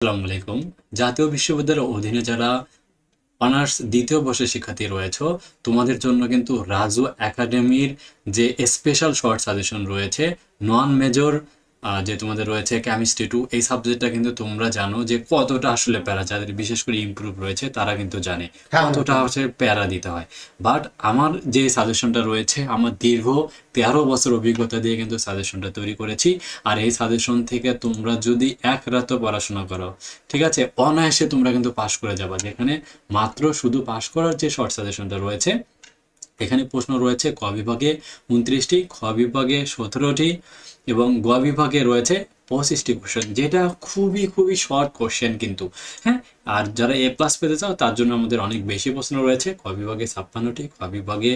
আসসালামু আলাইকুম। জাতীয় বিশ্ববিদ্যালয়ের অধীনে যারা অনার্স দ্বিতীয় বর্ষের শিক্ষার্থী রয়েছে, তোমাদের জন্য কিন্তু রাজু একাডেমির যে স্পেশাল শর্ট সাজেশন রয়েছে নন মেজর যে তোমাদের রয়েছে কেমিস্ট্রি টু এই সাবজেক্টটা কিন্তু তোমরা জানো যে কতটা আসলে প্যারা যাদের বিশেষ করে ইমপ্রুভ রয়েছে তারা কিন্তু জানে হ্যাঁ, কতটা হচ্ছে প্যারা দিতে হয়। বাট আমার যে সাজেশনটা রয়েছে আমার দীর্ঘ তেরো বছর অভিজ্ঞতা দিয়ে কিন্তু সাজেশনটা তৈরি করেছি। আর এই সাজেশন থেকে তোমরা যদি এক রাতও পড়াশোনা করো ঠিক আছে? অনায়াসে তোমরা কিন্তু পাশ করে যাবা। যেখানে মাত্র শুধু পাশ করার যে শর্ট সাজেশনটা রয়েছে এখানে প্রশ্ন রয়েছে, ক বিভাগে উনত্রিশটি, খ বিভাগে সতেরোটি এবং গ বিভাগে রয়েছে পঁচিশটি কোশ্চেন যেটা খুবই খুবই শর্ট কোশ্চেন কিন্তু। হ্যাঁ আর যারা এ প্লাস পেতে চাও, তার জন্য আমাদের অনেক বেশি প্রশ্ন রয়েছে। ক বিভাগে ছাপ্পান্নটি, খ বিভাগে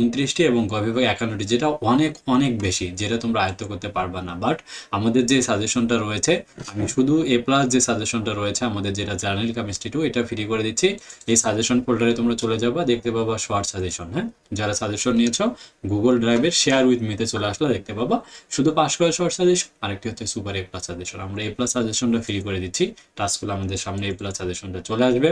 উনত্রিশটি এবং গ বিভাগে একান্নটি, যেটা অনেক অনেক বেশি, যেটা তোমরা আয়ত্ত করতে পারবা না। বাট আমাদের যে সাজেশনটা রয়েছে, আমি শুধু এ প্লাস যে সাজেশনটা রয়েছে, আমাদের যেটা জার্নাল কেমিস্ট্রি টু এটা ফ্রি করে দিচ্ছি। এই সাজেশন ফোল্ডারে তোমরা চলে যাবা, দেখতে পাবা শর্ট সাজেশন হ্যাঁ? যারা সাজেশন নিয়েছো গুগল ড্রাইভের শেয়ার উইথ মিতে চলে আসলে দেখতে পাবা। শুধু পাস করা শর্ট সাজেশন আরেকটি হচ্ছে সুপার এ প্লাস সাজেশন আমরা এ প্লাস সাজেশনটা ফ্রি করে দিচ্ছি। টাস্কগুলো আমাদের সামনে এ প্লাস সাজেশনটা চলে আসবে।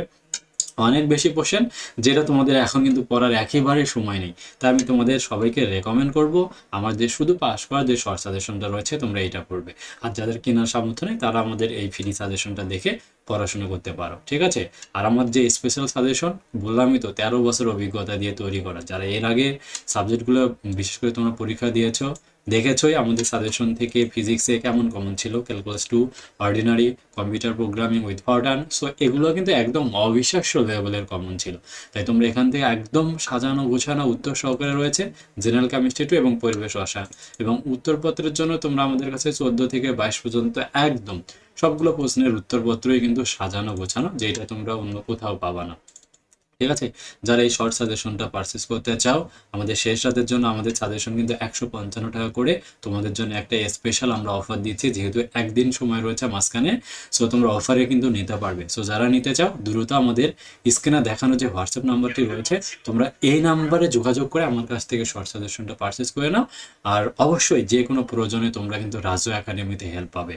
অনেক বেশি কোশ্চেন যেটা তোমাদের এখন কিন্তু পড়ার একেবারে সময় নেই। তাই আমি তোমাদের সবাইকে রেকমেন্ড করব, আমার যে শুধু পাস করার যে শর্ট সাজেশনটা রয়েছে, তোমরা এইটা পড়বে। আর যাদের কেনার সামর্থ্য নেই, তারা আমাদের এই ফ্রি সাজেশনটা দেখে পড়াশোনা করতে পারো, ঠিক আছে? আর আমার যে স্পেশাল সাজেশন বললামই তো, তেরো বছর অভিজ্ঞতা দিয়ে তৈরি করা। যারা এর আগে সাবজেক্টগুলো বিশেষ করে তোমরা পরীক্ষা দিয়েছ দেখেছোই আমাদের সাজেশন থেকে ফিজিক্সে কেমন কমন ছিল calculus two ordinary computer programming with Fortran so এগুলো কিন্তু একদম অবিশ্বাস্য লেভেলের কমন ছিল। তাই তোমরা এখান থেকে একদম সাজানো গোছানো উত্তর সহকারে রয়েছে জেনারেল কেমিস্ট্রি টু এবং পরিবেশ রসায়ন এবং উত্তরপত্রের জন্য তোমরা আমাদের কাছে চোদ্দ থেকে বাইশ পর্যন্ত একদম সবগুলো প্রশ্নের উত্তরপত্রই কিন্তু সাজানো গোছানো, যেটা তোমরা অন্য কোথাও পাবা না। ঠিক আছে? যারা এই শর্ট সাজেশনটা পারচেস করতে চাও, আমাদের শেষ রাতের জন্য আমাদের সাজেশন কিন্তু একশো পঞ্চান্ন টাকা করে তোমাদের জন্য একটা স্পেশাল আমরা অফার দিচ্ছি, যেহেতু একদিন সময় রয়েছে মাঝখানে। সো তোমরা অফারে কিন্তু নিতে পারবে। সো যারা নিতে চাও, দ্রুত আমাদের স্ক্রিনে দেখানো যে হোয়াটসঅ্যাপ নাম্বারটি রয়েছে, তোমরা এই নাম্বারে যোগাযোগ করে আমার কাছ থেকে শর্ট সাজেশনটা পারচেস করে নাও। আর অবশ্যই যে কোনো প্রয়োজনে তোমরা কিন্তু রাজু একাডেমিতে হেল্প পাবে।